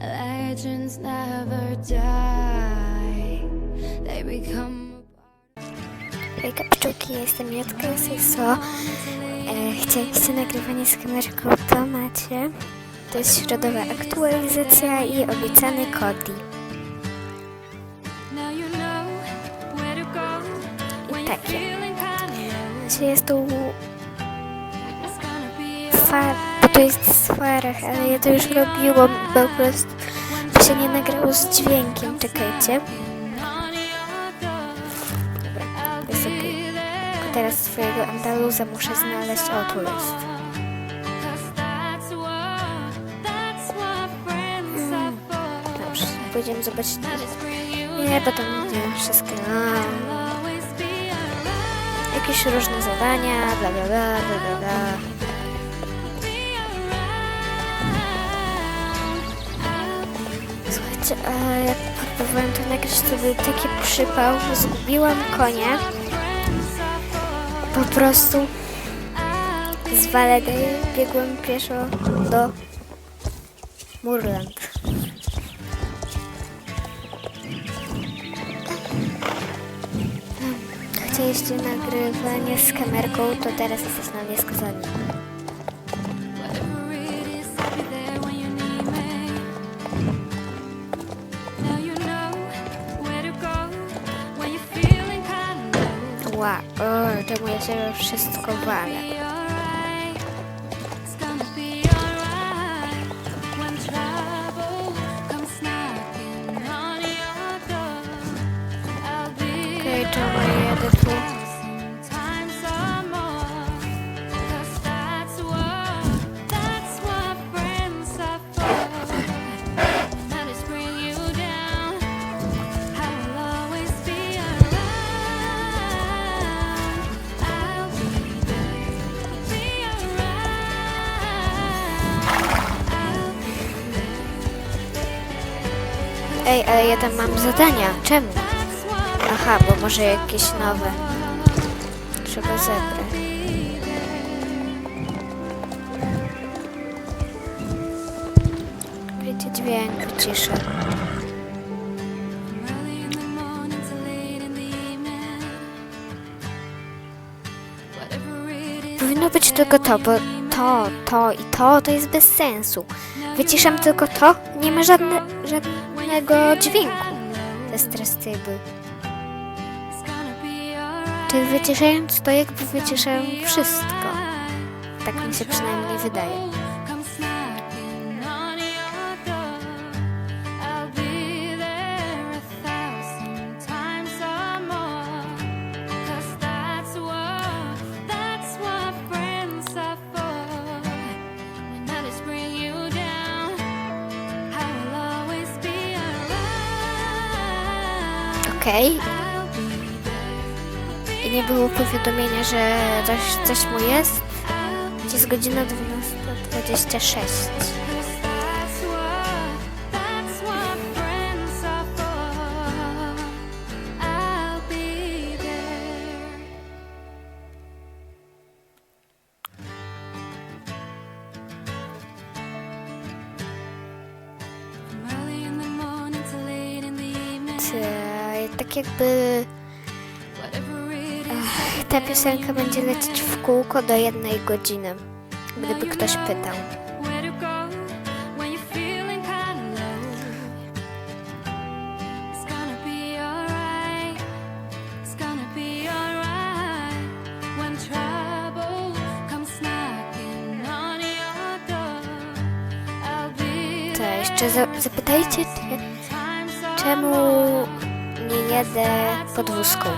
Legends never die, they become. Hejka pszczółki, ja jestem Jotka Seso. E, chcieliście nagrywanie z kamerką, to macie. To jest środowa aktualizacja i obiecany Kodi. You're takie. feeling kind of Czy jest tu far, bo to jest w farach, ale ja to już robiłam, bo po prostu to się nie nagrało z dźwiękiem. Czekajcie. Dobra, jest okej. Tylko teraz swojego Andaluza muszę znaleźć. O, tu jest. Dobrze, pójdziemy zobaczyć. Nie, bo tam nie wszystkie. Around. jakieś różne zadania, bla bla bla bla bla. bla. A jak próbowałem to nagrać, to był taki przypał, zgubiłam konia. Po prostu z Waledy biegłem pieszo do Murland. Chcieliście nagrywanie z kamerką, to teraz jesteś na mnie skazani. To moje się wszystko wale. Ej, ale ja tam mam zadania. Czemu? Aha, bo może jakieś nowe. Trzeba zebrać. Wiecie, dźwięk is, Powinno być tylko to, bo to, to i to, to jest bez sensu. Wyciszam tylko to, nie ma żadne, żadnego dźwięku. Te stresy były. it's gonna be alright. Czyli wyciszając to, jakby wyciszałem wszystko. Tak mi się przynajmniej wydaje. Okej, i nie było powiadomienia, że coś, coś mu jest. Jest godzina 12.26. Tak jakby ach, ta piosenka będzie lecieć w kółko do jednej godziny, gdyby ktoś pytał. to jeszcze za, zapytajcie, czemu nie jedę podwózką.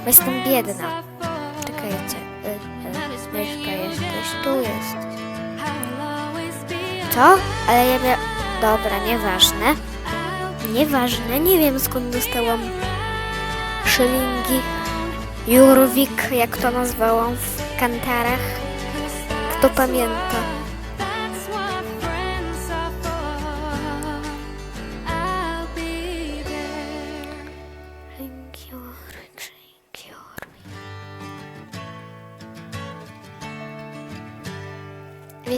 Bo jestem biedna. Czekajcie, y, y, myszka jesteś, tu jest. Co? Ale ja mia... Dobra, nieważne. Nieważne, nie wiem skąd dostałam szylingi. Jurwik, jak to nazwałam w kantarach. Kto pamięta?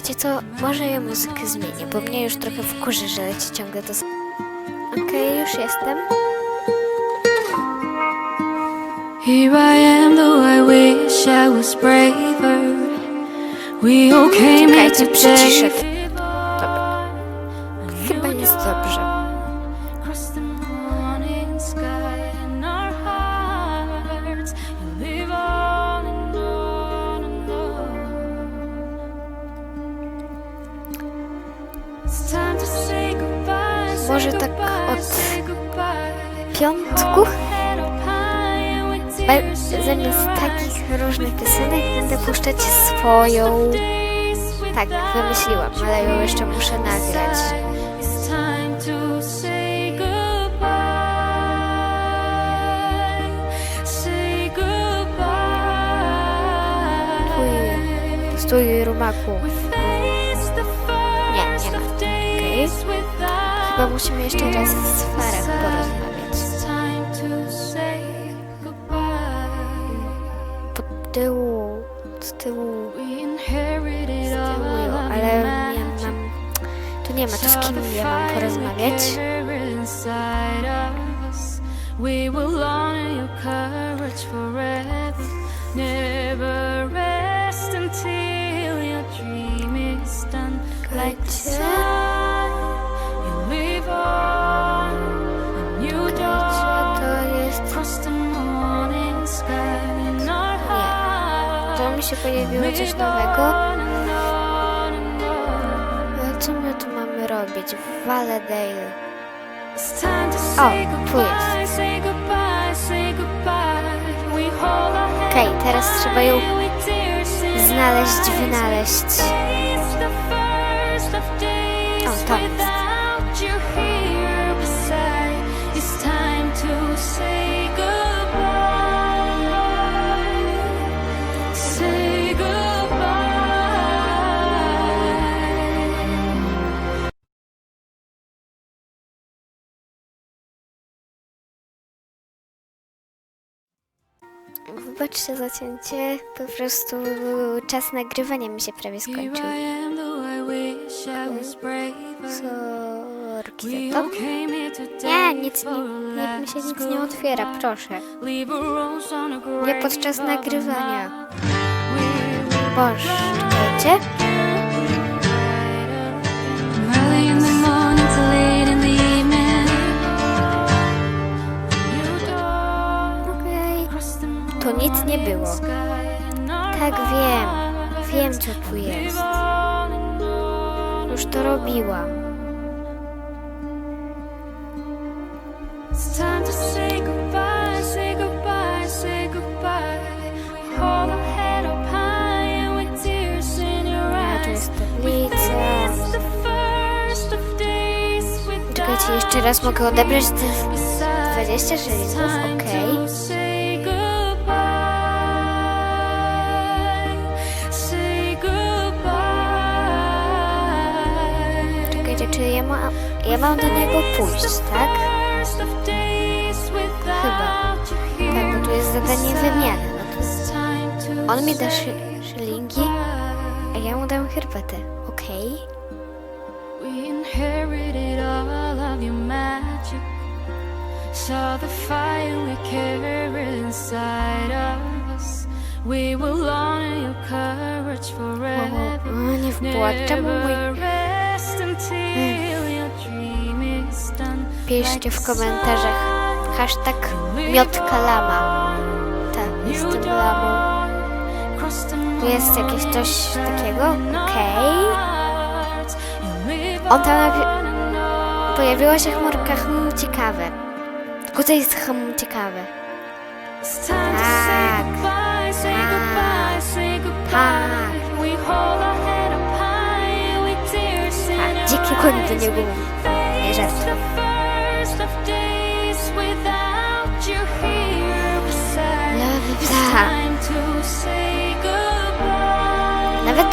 Wiecie co? Może ja muzykę zmienię, bo mnie już trochę wkurzy, że leci ciągle to... Okej, już jestem. Here I am, though I wish I was braver. We all came here Czekajcie, przyciszę. Może tak od. Piątku? Zamiast takich różnych piosenek będę puszczać swoją. Tak, wymyśliłam, ale ją jeszcze muszę nagrać. Stój rumaku. Nie, nie ma. without Chyba musimy jeszcze raz z Farem porozmawiać. It's time to say goodbye. Po tyłu, z tyłu, z tyłu, ale magic. mam... Tu nie ma, to z kim ja mam porozmawiać? Pojawiło coś nowego. Ale co my tu mamy robić? W Valedale. O, tu jest. Okej, teraz trzeba ją Znaleźć, wynaleźć. Wybaczcie zacięcie, po prostu czas nagrywania mi się prawie skończył. Sorki We za to. Nie, nic, nie, a niech mi się nic nie otwiera, proszę. Nie podczas nagrywania. Boże, czekajcie. Tu nic nie było. Tak wiem, wiem co tu jest. Już to robiłam. It's time to say goodbye, say goodbye, say goodbye. Hold our head up high and with tears in your A tu eyes. jest tablica. It's the first of days without Czekajcie, jeszcze raz mogę odebrać te beside. 20 szylingów, Time okej. to czy ja, ma, ja mam do niego pójść, tak? Chyba. Tak, bo tu jest zadanie wymiany. No to on mi da szy, szylingi, a ja mu dam herbatę. Okej. Magic. Saw the fire we carry inside of us. We will honor your courage forever. Nie wpłacz. Czemu mój... Piszcie w komentarzach hashtag miotka lama. Tak, jestem lamą. Jest jakieś coś takiego? Okej. On tam Pojawiła się chmurka, hmm, ciekawe. Tylko to jest hmm, ciekawe. Tak. Tak. Tak. Dzikie koń do niego. Nie żartuję.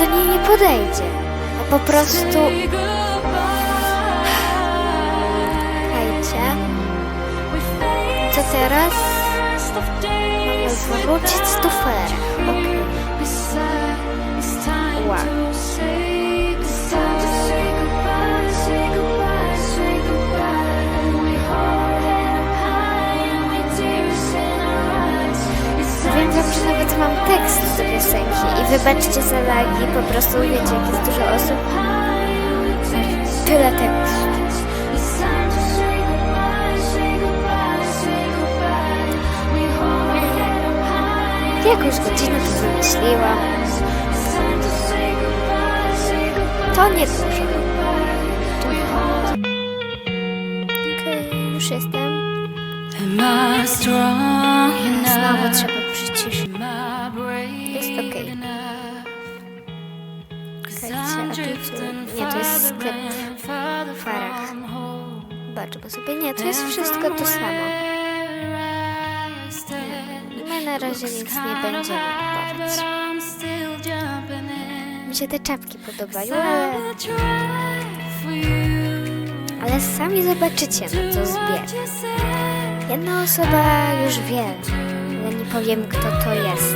Do niej nie podejdzie. No po prostu... Czekajcie. Co teraz? Mamy wrócić do Fera. Okej. Wow. To mam tekst do piosenki i wybaczcie za lagi, po prostu wiecie, jak jest dużo osób. Tyle tekstu. Jakąś godzinę to wymyśliłam. To nie dużo. Okej, już jestem. Znowu trzeba Nie, to jest sklep w Farach. home. Zobaczmy sobie. Nie, to jest wszystko to samo. My na razie nic nie będziemy kupować. Mi się te czapki podobają, ale, ale sami zobaczycie, na co zbieram. Jedna osoba już wie, ale nie powiem, kto to jest.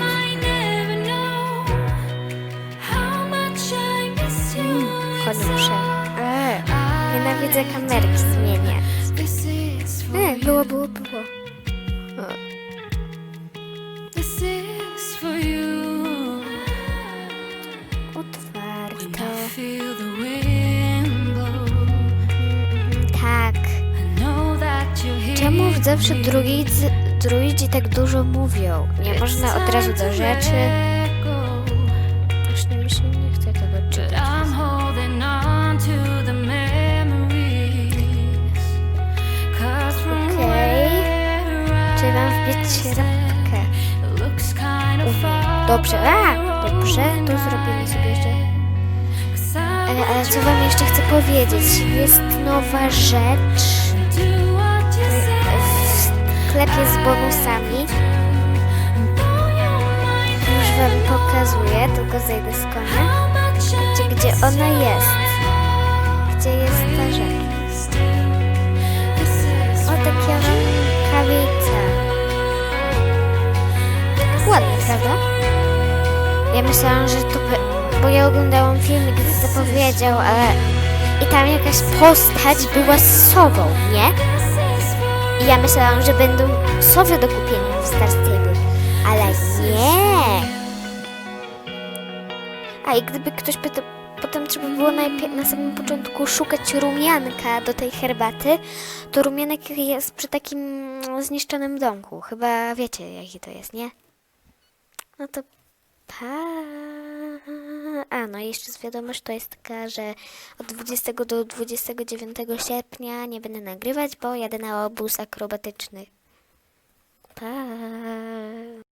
Koniusze. Eee, nienawidzę kamerki zmieniać. E, było, było, było. O, This is for you. otwarte. Feel the wind blow. Tak. Czemu zawsze druidzy, druidzi tak dużo mówią? Nie można od razu do rzeczy. Far Dobrze, a, dobrze, to zrobimy sobie jeszcze. Ale, ale co wam jeszcze chcę powiedzieć? Jest nowa rzecz w sklepie z bonusami. Już wam pokazuję, tylko zejdę z konia. Gdzie, gdzie ona jest? Gdzie jest ta rzecz? Ja myślałam, że to... Bo ja oglądałam filmik z zapowiedział, ale... I tam jakaś postać była z sową, nie? I ja myślałam, że będą sowy do kupienia w Star Stable. Ale nie! A i gdyby ktoś pytał, potem trzeba było najpierw na samym początku szukać rumianka do tej herbaty, to rumianek jest przy takim zniszczonym domku. Chyba wiecie, jaki to jest, nie? No to pa. A, no jeszcze z wiadomość to jest taka, że od 20 do 29 sierpnia nie będę nagrywać, bo jadę na obóz akrobatyczny. Pa.